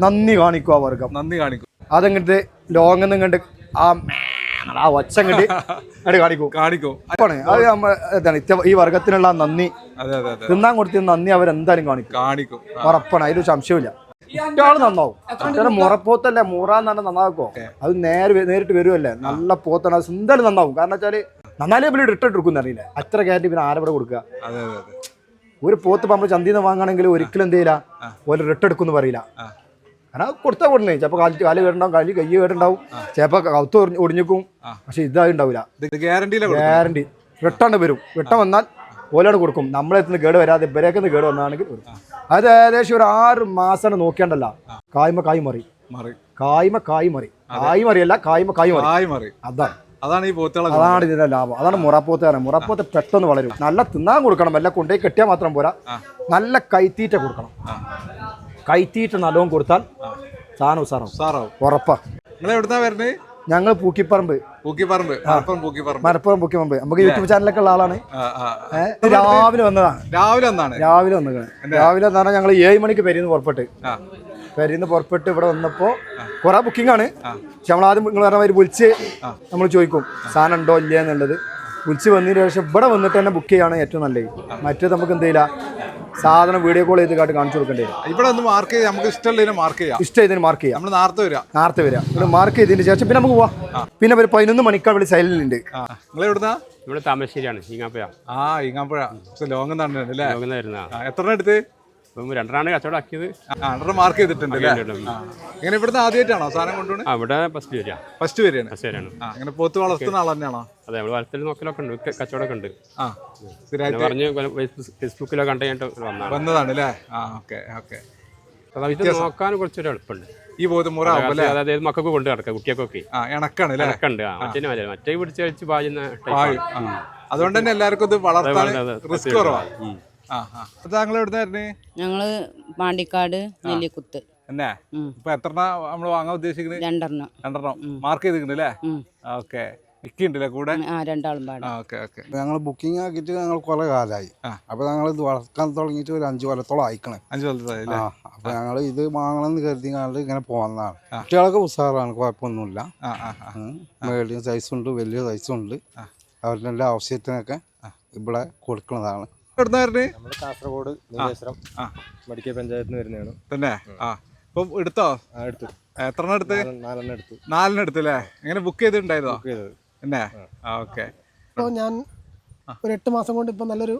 നന്ദി കാണിക്കും ആ വർഗം. നന്ദി കാണിക്കും. അതങ്ങട്ട് ലോങ് കണ്ട് ആ ആ ഒച്ച അങ്ങോട്ട് അങ്ങോട്ട് കാണിക്കും. കാണിക്കും അത് നമ്മ ഇതാണ് ഇത്ത- ഈ വർഗത്തിനുള്ള നന്ദി. അതെ അതെ അതെ. തിന്നാൻ കൊടുത്ത നന്ദി അവരെന്തായാലും കാണിക്കും. കാണിക്കും. ഉറപ്പാണ് അതിലൊരു സംശയമില്ല കുട്ടികൾ നന്നാവും. അത്ര മുറപ്പോത്തല്ലേ മുറാന്ന് പറഞ്ഞാൽ നന്നാക്കോ അത് നേരെ നേരിട്ട് വരുമല്ലേ നല്ല പോത്താണ് അത് എന്തായാലും നന്നാവും. കാരണം വെച്ചാൽ നന്നാലേ പിന്നെ റിട്ടേൺ എടുക്കുന്ന അറിയില്ല. അത്ര കയറ്റി പിന്നെ ആരവിടെ കൊടുക്കുക? ഒരു പോത്ത് നമ്മൾ ചന്തയിൽ നിന്ന് വാങ്ങുകയാണെങ്കിൽ ഒരിക്കലും എന്ത് ചെയ്യില്ല? ഒരു റിട്ടെടുക്കുന്നു പറയില്ല. കാരണം കൊടുത്താൽ കൊടുക്കുന്നേ ചിലപ്പോൾ കാലി കാൽ കേട്ടുണ്ടാവും കാലി കയ്യ് കേട്ടുണ്ടാവും ചിലപ്പോൾ കൗത്ത് ഒടിഞ്ഞ് ഒടിഞ്ഞിക്കും. പക്ഷെ ഇതായി ഉണ്ടാവില്ല ഗ്യാരണ്ടി വെട്ടാണ്ട് വരും. വെട്ടം വന്നാൽ ഓലോട് കൊടുക്കും. നമ്മളെത്തുന്ന കേട് വരാതെ ഇവരേക്കുന്ന കേട് വന്നാണെങ്കിൽ അത് ഏകദേശം ഒരു ആറ് മാസം നോക്കേണ്ടല്ല കായ്മ കായ് മറി. മറി. കായ്മ കായ് മറി. കായ് മറിയല്ല കായ്മ കായ് മറി. അതാണ്. അതാണ് ഈ പോത്തുകൾ അതാണ് ഇതിന്റെ ലാഭം. അതാണ് മുറപ്പോത്ത് പറയുന്നത് മുറപ്പോത്ത് പെട്ടെന്ന് വളരും. നല്ല തിന്നാൻ കൊടുക്കണം. എല്ലാം കൊണ്ടുപോയി കെട്ടിയാൽ മാത്രം പോരാ. നല്ല കൈത്തീറ്റ കൊടുക്കണം. കൈത്തീറ്റ നല്ലോണം കൊടുത്താൽ സാധനം ഉസാറാവും. സാറാവും ഉറപ്പാ. നിങ്ങൾ എവിടുന്നാ വരുന്നത് ഞങ്ങൾ പൂക്കിപ്പറമ്പ്. പൂക്കിപ്പറമ്പ് മലപ്പുറം പൂക്കിപ്പറമ്പ്. മലപ്പുറം പൂക്കിപ്പറമ്പ്. നമുക്ക് യൂട്യൂബ് ചാനലൊക്കെ ഉള്ള ആളാണ്. രാവിലെ വന്നതാണ് രാവിലെ വന്നാണ്? രാവിലെ വന്നതാണ് രാവിലെ വന്നാണ് ഞങ്ങൾ ഏഴ് മണിക്ക് പെരിന്ന് പുറപ്പെട്ട്. പെരിന്ന് പുറപ്പെട്ട് ഇവിടെ വന്നപ്പോൾ കുറെ ബുക്കിംഗ് ആണ് പക്ഷെ നമ്മൾ ആദ്യം നിങ്ങൾ പറഞ്ഞ മാതിരി വിളിച്ച് നമ്മൾ ചോദിക്കും സാധനം ഉണ്ടോ ഇല്ല എന്നുള്ളത്? വിളിച്ച് വന്നതിന് ശേഷം ഇവിടെ വന്നിട്ട് തന്നെ ബുക്ക് ചെയ്യാണ് ഏറ്റവും നല്ലത്. മറ്റേത് നമുക്ക് എന്ത് ചെയ്യില്ല? സാധനം വീഡിയോ കോൾ ചെയ്ത് കാട്ട് കാണിച്ചു കൊടുക്കേണ്ടി വരും. ഇവിടെ ഒന്ന് മാർക്ക് ചെയ്യാം നമുക്ക് ഇഷ്ടമുള്ളതിന് മാർക്ക് ചെയ്യാം. ഇഷ്ടം ഇതിന് മാർക്ക് ചെയ്യാം. നമ്മൾ നേരത്തെ വരാം. നേരത്തെ വരാം. ഇവിടെ മാർക്ക് ചെയ്തതിന് ശേഷം പിന്നെ നമുക്ക് പോവാം. പിന്നെ ഒരു പതിനൊന്ന് മണിക്കാൾ വിളി സൈലന്റ് ആ. നിങ്ങൾ എവിടുന്നാ? ഇവിടെ താമരശ്ശേരിയാണ് ഈങ്ങാപ്പുഴ ആ ഈങ്ങാപ്പുഴ ലോങ്ങ് തന്നെ അല്ലേ? എത്ര എടുത്ത്? ഇപ്പം രണ്ടെണ്ണാണ് കച്ചവടം ആക്കിയത്. രണ്ടെണ്ണം മാർക്ക് ചെയ്തിട്ടുണ്ട്. ഇങ്ങനെ ഇവിടുന്ന് ആദ്യമായിട്ടാണോ സാധനം കൊണ്ടുപോണ്? അവിടെ ഫസ്റ്റ് വരിക ഫസ്റ്റ് വരികയാണ് ഫസ്റ്റ് വരെയാണ്. ആ ഇങ്ങനെ പോത്ത് വളർത്തുന്ന ആൾ തന്നെയാണോ അതെ നമ്മൾ വളർത്തൽ നോക്കലൊക്കെ ഉണ്ട് കച്ചവടമൊക്കെ ഉണ്ട്. ആ പറഞ്ഞ് ഫേസ്- ഫേസ്ബുക്കിലോ കണ്ടു കഴിഞ്ഞിട്ട് വന്നതാണ്. വന്നതാണ് അല്ലേ? ആ ഓക്കെ ഓക്കെ. നോക്കാൻ കുറച്ചൊരു എളുപ്പമുണ്ട്. ഈ ബോധമുറ അതായത് മക്കൾക്ക് കൊണ്ട് നടക്കുക കുട്ടികൾക്കൊക്കെ. ആ ഇണക്കാണ് അല്ലേ? ഒക്കെ ഉണ്ട് ആ. മറ്റേ മറ്റേ പിടിച്ച് കഴിച്ച് പായുന്ന. അതുകൊണ്ട് തന്നെ എല്ലാവർക്കും ഇത് വളർത്താൻ റിസ്ക്. കുറവാണ് താങ്കൾ എവിടുന്നായിരുന്നു ഞങ്ങൾ പാണ്ടിക്കാട് നെല്ലിക്കുത്ത്. എന്നെ? ഉം. ഇപ്പൊ എത്ര നമ്മൾ വാങ്ങാൻ ഉദ്ദേശിക്കുന്നത്? രണ്ടെണ്ണം. രണ്ടെണ്ണം. മാർക്ക് ചെയ്തിട്ടുണ്ട് അല്ലേ. ഓക്കെ. കൂടെ? ആ രണ്ടാളും ഓക്കെ ഓക്കെ. ഞങ്ങൾ ബുക്കിംഗ് ആക്കിയിട്ട് ഞങ്ങൾ കുറെ കാലമായി അപ്പൊ അപ്പോൾ ഞങ്ങൾ ഇത് വളർത്താൻ തുടങ്ങിയിട്ട് ഒരു അഞ്ചു കൊല്ലത്തോളം അയക്കണേ അഞ്ചു കൊല്ലത്തോളം അപ്പൊ ഞങ്ങൾ ഇത് വാങ്ങണം എന്ന് കരുതി ഞങ്ങൾ ഇങ്ങനെ പോകുന്നതാണ് കുട്ടികളൊക്കെ ഉത്സാഹമാണ് കുഴപ്പമൊന്നുമില്ല. ആ ആ ആ. മീഡിയം സൈസുണ്ട് വലിയ സൈസുണ്ട് അവരുടെ എല്ലാ ആവശ്യത്തിനൊക്കെ ഇവിടെ കൊടുക്കുന്നതാണ്. കാസർഗോഡ് മടിക്ക പഞ്ചായത്ത് മടിക്കൽ പഞ്ചായത്തിൽ നിന്ന് വരുന്നതാണ്. തന്നെ? ആ. ഇപ്പൊ എടുത്തോ? ആ എടുത്തു. എത്ര എണ്ണം എടുത്ത്? നാല്- നാലെണ്ണം എടുത്തു. നാലെണ്ണം എടുത്തല്ലേ എങ്ങനെ ബുക്ക് ചെയ്തിട്ടുണ്ടായിരുന്നോ? ബുക്ക് ചെയ്തത്. എന്നെ ആ. ഓക്കെ ഇപ്പോൾ ഞാൻ ഒരു എട്ട് മാസം കൊണ്ട് ഇപ്പൊ നല്ലൊരു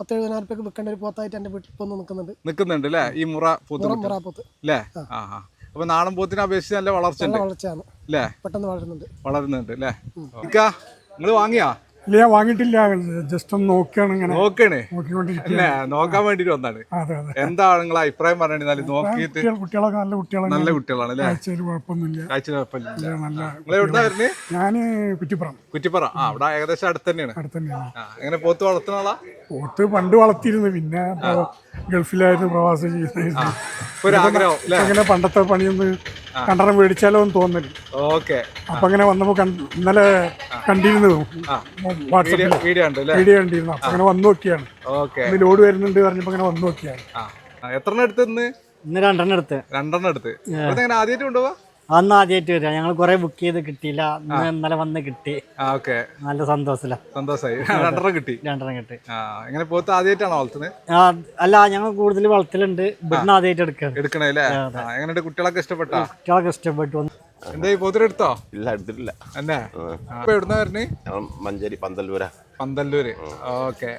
പത്ത് എഴുപതിനായിരം റുപ്യക്ക് വിൽക്കേണ്ട ഒരു പോത്തായിട്ട് എന്റെ വീട്ടിൽ ഇപ്പോൾ ഒന്ന് നിൽക്കുന്നുണ്ട്. നിൽക്കുന്നുണ്ട് അല്ലേ ഈ മുറ പോത്ത് മുറ പോത്ത്. അല്ലേ ആ. ആ അപ്പൊ നാടൻ പോത്തിനെ അപേക്ഷിച്ച് നല്ല വളർച്ച വളർച്ചയാണ്. അല്ലേ പെട്ടെന്ന് വളരുന്നുണ്ട്. വളരുന്നുണ്ട് അല്ലേ ഇക്ക നിങ്ങൾ വാങ്ങിയാ? ഇല്ല വാങ്ങിയിട്ടില്ല. ജസ്റ്റ് ഒന്ന് നോക്കുകയാണ് ഇങ്ങനെ നോക്കണേ. നോക്കിക്കൊണ്ടിരിക്കുക നോക്കാൻ വേണ്ടിട്ട് വന്നാണ്. അതെ അതെ. എന്താണ് നിങ്ങളെ അഭിപ്രായം പറഞ്ഞാൽ നോക്കിയിട്ട് കുട്ടികളൊക്കെ നല്ല കുട്ടികളാണ്. നല്ല കുട്ടികളാണ് അല്ലേ? കാഴ്ചയിൽ കുഴപ്പമൊന്നുമില്ല. കാഴ്ച കുഴപ്പമില്ല. നല്ല നിങ്ങൾ എവിടുന്നാ വരുന്നത് ഞാൻ കുറ്റിപ്പുറം. കുറ്റിപ്പറ. ആ അവിടെ ഏകദേശം അടുത്ത് തന്നെയാണ്. അടുത്ത് തന്നെയാണ്. എങ്ങനെ പോത്ത് വളർത്തുന്ന ആളാ? പോത്ത് പണ്ട് വളർത്തിയിരുന്നു. പിന്നെ ഗൾഫിലായിരുന്നു പ്രവാസം ചെയ്യുന്നത്. ഒരു ആഗ്രഹം അങ്ങനെ പണ്ടത്തെ പണിയൊന്ന് കണ്ടറം മേടിച്ചാലോ എന്ന് തോന്നൽ. ഓക്കെ. അപ്പൊ അങ്ങനെ വന്നപ്പോ ഇന്നലെ കണ്ടിരുന്നു. വാട്സപ്പിൽ വീഡിയോ ഉണ്ട് അല്ലേ? വീഡിയോ കണ്ടിരുന്നു. അപ്പൊ അങ്ങനെ വന്നു നോക്കിയാണ്. ഓക്കെ. ഇന്ന് ലോഡ് വരുന്നുണ്ട് പറഞ്ഞപ്പോ അങ്ങനെ വന്നു നോക്കിയാണ്. എത്ര എണ്ണം എടുത്ത് ഇന്ന്? രണ്ടെണ്ണം എടുത്ത്. രണ്ടെണ്ണം എടുത്ത്. എങ്ങനെ ആദ്യമായിട്ട് കൊണ്ടുപോവാ? അന്ന് ആദ്യമായിട്ട് വരിക. ഞങ്ങൾ കുറെ ബുക്ക് ചെയ്ത് കിട്ടിയില്ല. ഇന്ന് ഇന്നലെ വന്ന് കിട്ടി. ഓക്കെ നല്ല സന്തോഷമില്ല സന്തോഷമായി രണ്ടെണ്ണം കിട്ടി. രണ്ടെണ്ണം കിട്ടി. ആ എങ്ങനെ പോത്ത് ആദ്യമായിട്ടാണോ വളർത്തുന്നത് അല്ല ഞങ്ങൾ കൂടുതൽ വളർത്തലുണ്ട്. ഇവിടുന്ന് ആദ്യമായിട്ട് എടുക്കുക എടുക്കണേ എങ്ങനെയുണ്ട്? കുട്ടികളൊക്കെ ഇഷ്ടപ്പെട്ടോ? കുട്ടികളൊക്കെ ഇഷ്ടപ്പെട്ടു. വന്നു എന്താ ഈ പോത്തിന് എടുത്തോ? ഇല്ല എടുത്തിട്ടില്ല. എന്നെ ഇപ്പൊ എവിടുന്ന വരണേ മഞ്ചേരി പന്തല്ലൂര. പന്തല്ലൂര്. ഓക്കെ.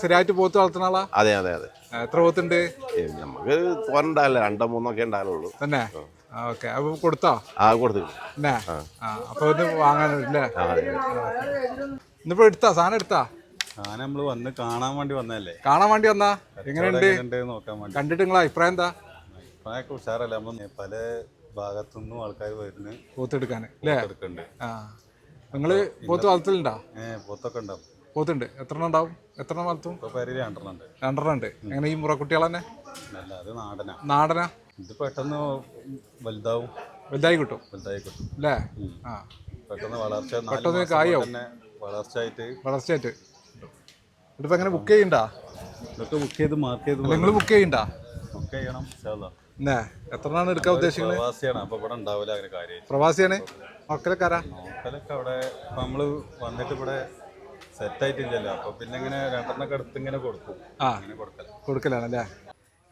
സ്ഥിരമായിട്ട് പോത്ത് വളർത്തുന്ന ആളാ? അതെ അതെ അതെ. എത്ര പോത്തുണ്ട്? നമുക്ക് തോരണ്ടാവില്ല രണ്ടോ മൂന്നോ ഒക്കെ ഉണ്ടാവുള്ളൂ തന്നെ? ഓക്കെ. അപ്പൊ കൊടുത്തോ? ആ കൊടുത്തു. എന്നെ അപ്പൊ ഒന്ന് വാങ്ങാനല്ലേ ഇന്നിപ്പോ എടുത്താ? സാധനം എടുത്താ? സാധനം നമ്മൾ വന്ന് കാണാൻ വേണ്ടി വന്നതല്ലേ? കാണാൻ വേണ്ടി വന്നാ? എങ്ങനെയുണ്ട്? എങ്ങനെയുണ്ട് നോക്കാൻ വേണ്ടി. കണ്ടിട്ട് നിങ്ങളെ അഭിപ്രായം എന്താ? അഭിപ്രായമൊക്കെ ഉഷാറല്ല? നമ്മൾ പല ഭാഗത്തുനിന്നും ആൾക്കാർ വരുന്നു പോത്തെടുക്കാൻ. അല്ലേ ആ. നിങ്ങൾ പോത്ത് വളർത്തലുണ്ടോ? ഏഹ് പൊത്തൊക്കെ ഉണ്ടാവും. പോത്തുണ്ട്. എത്ര എണ്ണം ഉണ്ടാവും എത്ര എണ്ണം വളർത്തും രണ്ടെണ്ണം ഉണ്ട്. രണ്ടെണ്ണം ഉണ്ട്. എങ്ങനെ ഈ മുറക്കുട്ടികൾ തന്നെ നാടനാ. നാടനാ? ഇത് പെട്ടെന്ന് വലുതാവും. വലുതായി കിട്ടും വലുതായി കിട്ടും അല്ലേ ആ. പെട്ടെന്ന് വളർച്ച പെട്ടെന്ന് കായാവും. വളർച്ചയായിട്ട് വളർച്ചയായിട്ട്. ഇതിപ്പോ എങ്ങനെ ബുക്ക് ചെയ്യണ്ട? ഇതൊക്കെ ബുക്ക് ചെയ്ത് മാർക്ക് ചെയ്ത് നിങ്ങൾ ബുക്ക് ചെയ്യണ്ട? ബുക്ക് ചെയ്യണം. എന്നേ എത്രണ്ണാണ് എടുക്കാൻ ഉദ്ദേശിക്കുന്നത് പ്രവാസിയാണ് അപ്പൊ ഇവിടെ ഉണ്ടാവില്ല അങ്ങനെ കാര്യം പ്രവാസിയാണ്? മക്കളൊക്കെ നോക്കലൊക്കെ അവിടെ നമ്മൾ വന്നിട്ട് ഇവിടെ സെറ്റ് ആയിട്ടില്ലല്ലോ. അപ്പൊ പിന്നെ ഇങ്ങനെ രണ്ടെണ്ണൊക്കെ എടുത്ത് ഇങ്ങനെ കൊടുക്കും. ആ.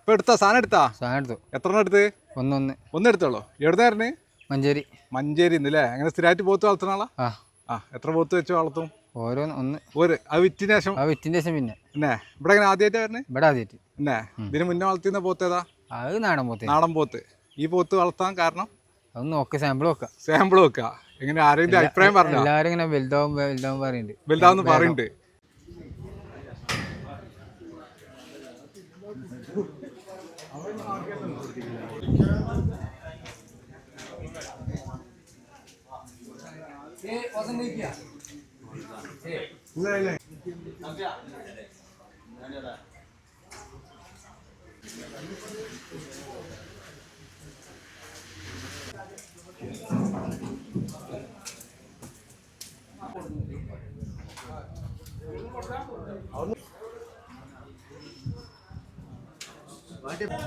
ഇപ്പൊ എടുത്താ? സാധനം എടുത്താ? സാധനം എടുത്തു. എത്ര എടുത്ത്? ഒന്നൊന്ന്. ഒന്ന് എടുത്തോളൂ. എവിടുന്നായിരുന്നു മഞ്ചേരി. മഞ്ചേരി ഇന്നല്ലേ അങ്ങനെ സ്ഥിരമായിട്ട് പോത്ത് വളർത്തുന്ന ആളാ? ആ. ആ എത്ര പോത്ത് വെച്ച് വളർത്തും? ഓരോന്ന് ഒന്ന്. ഒരു ആ വിറ്റിന് ശേഷം? ആ വിറ്റിന് ശേഷം പിന്നെ. എന്നേ ഇവിടെ അങ്ങനെ ആദ്യമായിട്ട് വരണേ ഇവിടെ ആദ്യമായിട്ട്. എന്നേ ഇതിന് മുന്നേ വളർത്തിയിരുന്ന പോത്ത് ഏതാ? അത് നാടൻ പോത്ത്. നാടൻ പോത്ത്. ഈ പോത്ത് വളർത്താൻ കാരണം? അത് നോക്ക സാമ്പിൾ നോക്കാം സാമ്പിൾ വെക്ക. എങ്ങനെ ആരെങ്കിലും അഭിപ്രായം പറഞ്ഞു? എല്ലാരും ഇങ്ങനെ വലുതാവും വലുതാവും പറയുന്നുണ്ട്. വലുതാവും. പറയുന്നുണ്ട്. ये पसंद नहीं किया नहीं नहीं धन्यवाद అవును まあでも。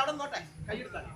അവിടെ നോട്ടെ കൈ എടുത്താൽ.